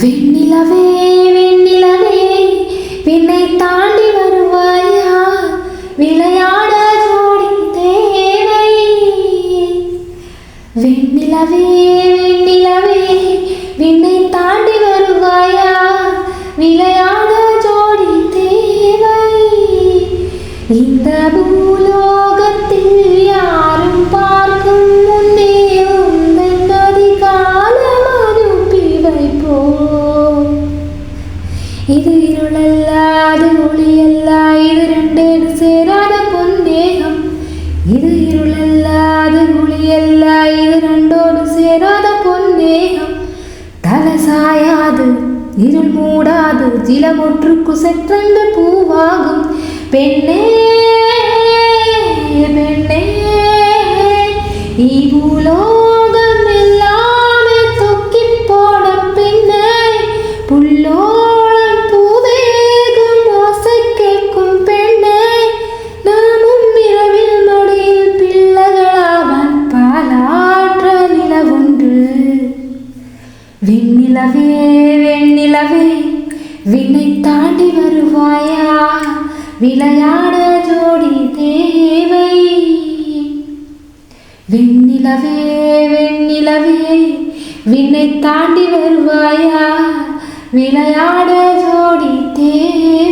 வெண்ணிலவே வெண்ணிலவே விண்ணை தாண்டி வருவாயா? விளையாட ஜோடி தேவை. வெண்ணிலவே வெண்ணிலவே விண்ணை தாண்டி வருவாயா? விளையாட ஜோடி தேவை. இந்த இது இருளல்லாது ஒளியல்லா இது ரெண்டேடு சேராத பொன்னேகம் இது இருளல்லாது ஒளியல்லா இது ரெண்டோடு சேராத பொன்னேகம் தலை சாயாது இருள் மூடாது ஜிலமொற்றுக்கு குசற்றந்த பூவாகும். பெண்ணே பெண்ணே இவ்வுலோகம் எல்லாமே தொக்கி போன பின்னே புல்லோ நிலவே வெண்ணிலவே விண்ணை தாண்டி வருவாயா? விளையாட ஜோடி தேவை. வெண்ணிலவே வெண்ணிலவே விண்ணை தாண்டி வருவாயா? விளையாட ஜோடி தேவை.